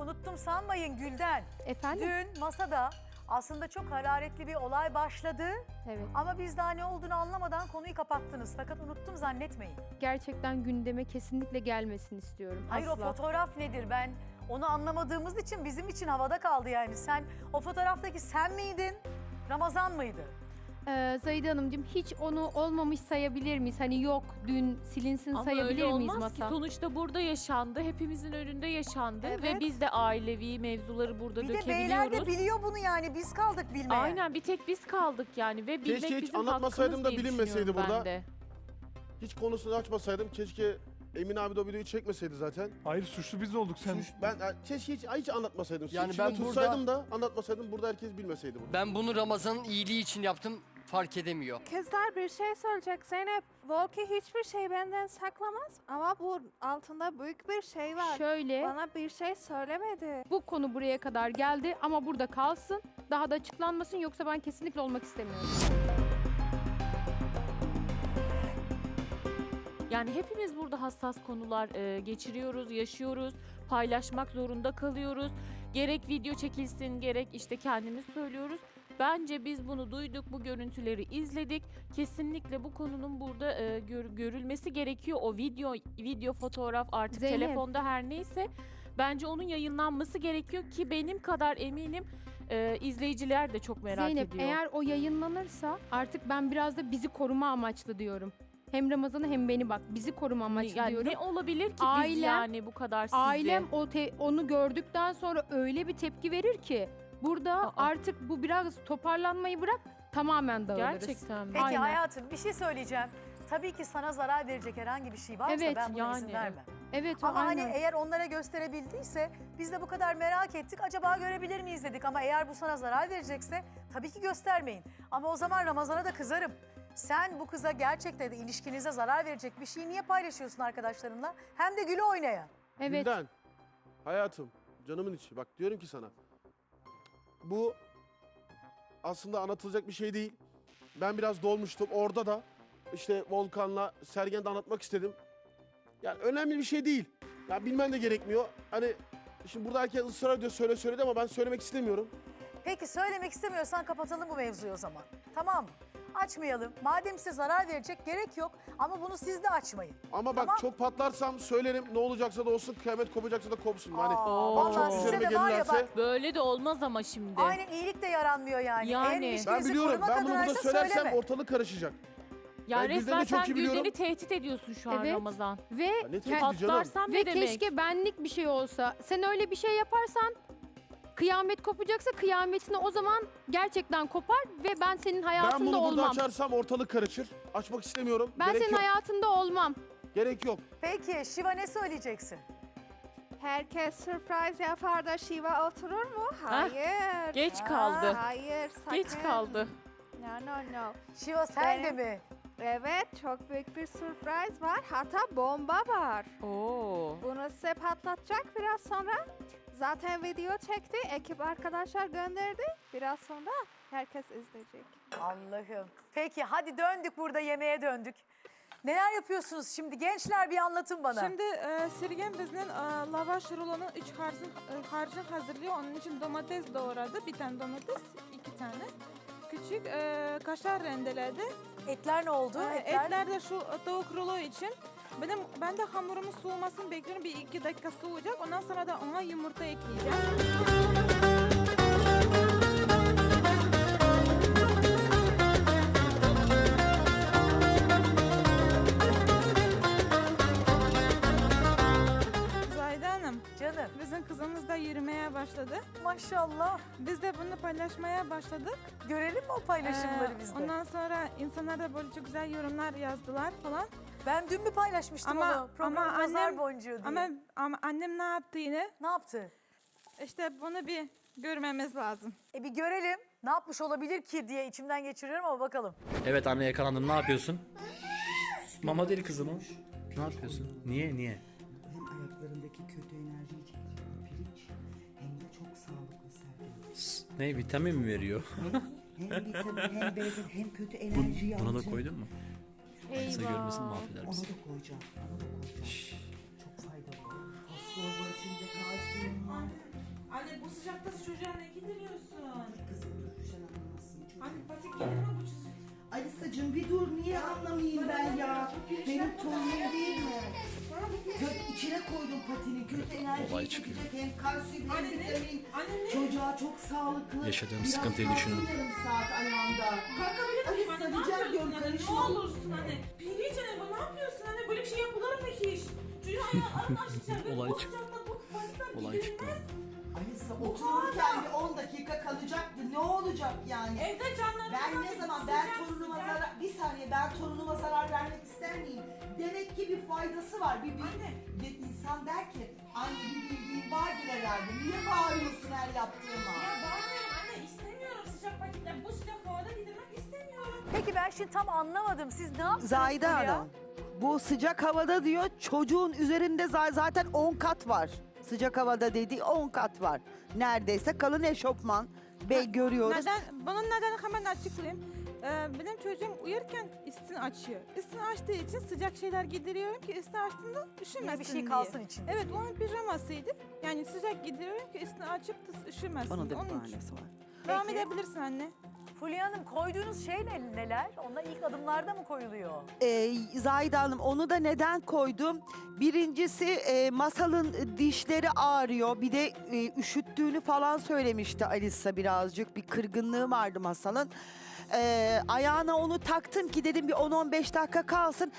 unuttum sanmayın Gülden. Efendim? Dün masada aslında çok hararetli bir olay başladı. Evet. Ama biz daha ne olduğunu anlamadan konuyu kapattınız. Fakat unuttum zannetmeyin. Gerçekten gündeme kesinlikle gelmesini istiyorum. Hayır Asla. o fotoğraf nedir? Ben onu anlamadığımız için bizim için havada kaldı yani. Sen o fotoğraftaki sen miydin? Ramazan mıydı? Ee, Zahide Hanımcığım hiç onu olmamış sayabilir miyiz? Hani yok dün silinsin Ama sayabilir öyle miyiz olmaz ki. masa? Sonuçta burada yaşandı. Hepimizin önünde yaşandı. Evet. Ve biz de ailevi mevzuları burada Bir de beyler de biliyor bunu yani. Biz kaldık bilmeye. Aynen bir tek biz kaldık yani ve bilmek Keşke hiç bizim anlatmasaydım hakkımız da diye bilinmeseydi düşünüyorum burada. ben de. Hiç konusunu açmasaydım. Keşke Emin abi de o videoyu çekmeseydi zaten. Hayır suçlu biz olduk sen. Suç- ben keşke hiç, hiç anlatmasaydım. Yani İçimde ben tutsaydım da anlatmasaydım burada herkes bilmeseydi bunu. Ben bunu Ramazan'ın iyiliği için yaptım. Fark edemiyor. Kızlar bir şey söyleyecek Zeynep. Volki hiçbir şey benden saklamaz ama bu altında büyük bir şey var. Şöyle Bana bir şey söylemedi. bu konu buraya kadar geldi ama burada kalsın. Daha da açıklanmasın yoksa ben kesinlikle olmak istemiyorum. Yani hepimiz burada hassas konular e, geçiriyoruz, yaşıyoruz, paylaşmak zorunda kalıyoruz. Gerek video çekilsin, gerek işte kendimiz söylüyoruz. Bence biz bunu duyduk, bu görüntüleri izledik. Kesinlikle bu konunun burada e, gör- görülmesi gerekiyor. O video, video, fotoğraf artık Zeynep. telefonda her neyse. Bence onun yayınlanması gerekiyor ki benim kadar eminim e, izleyiciler de çok merak Zeynep ediyor. eğer o yayınlanırsa artık ben biraz da bizi koruma amaçlı diyorum. Hem Ramazan'ı hem beni bak bizi koruma amaçlı yani diyorum. ne olabilir ki biz Ailem- yani bu kadar sizde? Ailem o te- onu gördükten sonra öyle bir tepki verir ki burada Aa. artık bu biraz toparlanmayı bırak tamamen dağılırız. Gerçekten mi? Peki Aynen. hayatım bir şey söyleyeceğim. Tabii ki sana zarar verecek herhangi bir şey varsa Evet, ben buna izin yani. vermem. Evet o Ama aynen. hani eğer onlara gösterebildiyse biz de bu kadar merak ettik. Acaba görebilir miyiz dedik ama eğer bu sana zarar verecekse tabii ki göstermeyin. Ama o zaman Ramazan'a da kızarım. Sen bu kıza gerçekten de ilişkinize zarar verecek bir şeyi niye paylaşıyorsun arkadaşlarınla? Hem de güle oynaya. evet. Gülden, hayatım, canımın içi. Bak diyorum ki sana. Bu aslında anlatılacak bir şey değil. Ben biraz dolmuştum. Orada da işte Volkan'la Sergen'de anlatmak istedim. Yani önemli bir şey değil. Ya bilmen de gerekmiyor. Hani şimdi burada herkes ısrar ediyor söyle söyledi ama ben söylemek istemiyorum. Peki söylemek istemiyorsan kapatalım bu mevzuyu o zaman. Tamam? Açmayalım. Madem size zarar verecek gerek yok ama bunu siz de açmayın. Ama bak Tamam. çok patlarsam söylerim. Ne olacaksa da olsun, kıyamet kopacaksa da kopsun. Hani Aa, bak vallahi çok size üzerime de var ya gelirlerse bak Böyle de olmaz ama şimdi. aynen iyilik de yaranmıyor yani. Yani. Eğer Ben ben ilişkinizi biliyorum. korumak Ben bunu burada adınaysa söylersem söyleme. ortalık karışacak. yani Ben Gülden'i resmen çok sen iyi biliyorum. Gülden'i tehdit ediyorsun şu an Evet. Ramazan. Ve Ya ne canım? Patlarsan ve ne demek? keşke benlik bir şey olsa. Sen öyle bir şey yaparsan kıyamet kopacaksa kıyametini o zaman gerçekten kopar ve ben senin Ben hayatında bunu burada olmam. açarsam ortalık karışır. Açmak istemiyorum. Ben Gerek senin yok. hayatında olmam. Gerek yok. Peki Şiva ne söyleyeceksin? Herkes surprise yapar da Shiva oturur mu? Hayır. Geç kaldı. Hayır sakın. Geç kaldı. No no no. Şiva sen de Benim- mi? Evet çok büyük bir surprise var. Hatta bomba var. Oo. Bunu size patlatacak biraz sonra. Zaten video çekti. Ekip arkadaşlar gönderdi. Biraz sonra herkes izleyecek. Allah'ım. Peki hadi döndük burada yemeğe döndük. Neler yapıyorsunuz şimdi gençler bir anlatın bana. Şimdi e, Sergen bizden e, lavaş rulonun üç harcın, e, harcın hazırlıyor. Onun için domates doğradı. Bir tane domates, iki tane. Küçük e, kaşar rendeledi. Etler ne oldu? E, etler de şu tavuk rulo için. Benim ben de hamurumun soğumasını bekliyorum. Bir iki dakika soğuyacak. Ondan sonra da ona yumurta ekleyeceğim. Zahide Hanım, Canım bizim kızımız da yürümeye başladı. Maşallah. Biz de bunu paylaşmaya başladık. Görelim mi o paylaşımları Ee, bizde? Ondan sonra insanlar da böyle çok güzel yorumlar yazdılar falan. Ben dün mü paylaşmıştım Ama- onu? Programın ama nazar annem- boncuğu diye. Ama, ama annem ne yaptı yine? Ne yaptı? İşte bunu bir görmemiz lazım. E bir görelim. Ne yapmış olabilir ki diye içimden geçiriyorum ama bakalım. Evet anne yakalandım. Ne yapıyorsun? Mama deli kızım o. Ne yapıyorsun? Niye niye? hem ayaklarındaki kötü enerjiyi çekiyor Ne vitamin mi veriyor? Hem vitamin hem bereket hem kötü enerjiyi Buna da alacak. koydun mu? Kimse görmesin mahveder Ona bizi. da koyacağım. Ona da koyacağım. Çok faydalı. Fosfor var içinde kalsiyum var. sıcakta çocuğa ne gidiriyorsun? Kızım dur Gülşen anlamasın. Hani patik gelir mi bu çocuk? Alisacığım bir dur niye anlamayayım koydum patini. Kötü enerji Olay çekecek. Hem kalsiyum hem Anne ne? vitamin. Çocuğa çok sağlıklı. Yaşadığım Biraz sıkıntıyı kalsın düşünün. yarım saat ayağında. Kalkabilir miyim anne? Ne yapıyorsun ediyorum, anne? Ne karışma. olursun anne? Piricene bu ne yapıyorsun anne? Böyle bir şey yapılır mı hiç? Çocuğun ayağını açacak. ve Olay çıktı. bu patikler Olay çıktı. Alisa otururken bir 10 dakika kalacaktı. Ne olacak yani? Evde canlanır. Ben ne zaman ben torunuma zarar bir saniye ben torunuma zarar vermek ister miyim? Faydası var. Bir, Anne. de insan der ki anne bir bildiğin vardır herhalde. Niye bağırıyorsun her yaptığıma? Ya bağırmıyorum anne istemiyorum sıcak patikler. Bu sıcak havada gidirmek istemiyorum. Peki ben şimdi tam anlamadım. Siz ne yaptınız Zahide? Hanım. Bu sıcak havada diyor çocuğun üzerinde za- zaten 10 kat var. Sıcak havada dediği 10 kat var. Neredeyse kalın eşofman. Ve görüyoruz. Neden? Bunun nedeni hemen açıklayayım. Ee, benim çocuğum uyurken üstünü açıyor. Üstünü açtığı için sıcak şeyler gidiriyorum ki üstünü açtığında üşümesin Yine bir şey diye. kalsın içinde. Evet onun pijamasıydı. Yani sıcak gidiriyorum ki üstünü açıp da üşümesin. Onun da bir Onun için. bahanesi var. Devam Peki. edebilirsin anne. Fulya Hanım koyduğunuz şey ne, neler? Onlar ilk adımlarda mı koyuluyor? Ee, Zahide Hanım onu da neden koydum? Birincisi e, masalın dişleri ağrıyor. Bir de e, üşüttüğünü falan söylemişti Alisa birazcık. Bir kırgınlığı vardı masalın. Ee, ayağına onu taktım ki dedim bir 10-15 dakika kalsın.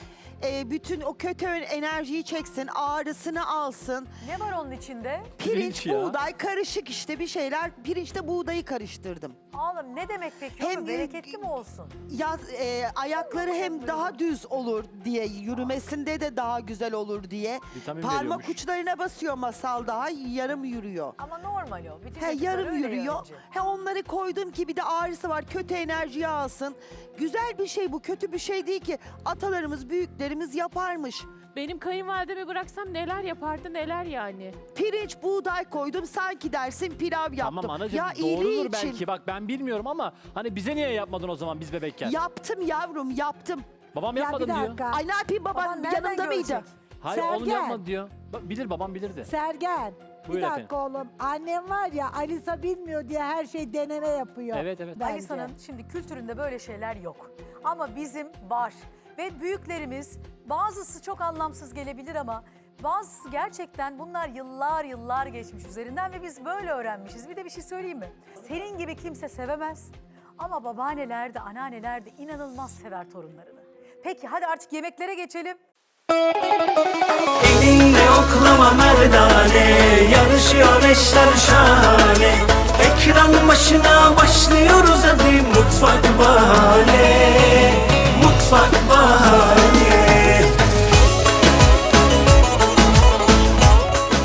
Ee, bütün o kötü enerjiyi çeksin, ağrısını alsın. Ne var onun içinde? Pirinç, Pirinç ya. buğday karışık işte bir şeyler. Pirinçte buğdayı karıştırdım. Oğlum ne demek peki? Hem Hem bereketli mi olsun? Yaz e, ayakları hem daha düz olur diye, yürümesinde de daha güzel olur diye. Vitamin Parmak veriyormuş. uçlarına basıyor masal daha yarım yürüyor. Ama normal o. Bütün He yarım öyle yürüyor. He onları koydum ki bir de ağrısı var. Kötü enerjiyi alsın. Güzel bir şey bu. Kötü bir şey değil ki. Atalarımız, büyüklerimiz yaparmış. Benim kayınvalidemi bıraksam neler yapardı neler yani. Pirinç, buğday koydum. Sanki dersin pilav yaptım. Tamam anacığım ya iyiliği doğrudur için. belki bak ben bilmiyorum ama hani bize niye yapmadın o zaman biz bebekken? Yaptım yavrum yaptım. Babam yapmadın diyor. Ay ne yapayım baban Baban nereden yanımda mıydı? görecek? Hayır oğlum Sergen. yapmadı diyor. Bak, bilir babam bilirdi. Sergen. Buyur bir dakika efendim. oğlum. Annem var ya Alisa bilmiyor diye her şey deneme yapıyor. Evet evet. Bence. Alisa'nın şimdi kültüründe böyle şeyler yok. Ama bizim var. Ve büyüklerimiz bazısı çok anlamsız gelebilir ama bazısı gerçekten bunlar yıllar yıllar geçmiş üzerinden ve biz böyle öğrenmişiz. Bir de bir şey söyleyeyim mi? Senin gibi kimse sevemez ama babaanneler de anneanneler de inanılmaz sever torunlarını. Peki hadi artık yemeklere geçelim. Elinde oklama merdane Yarışıyor eşler şahane. Ekran başına bahane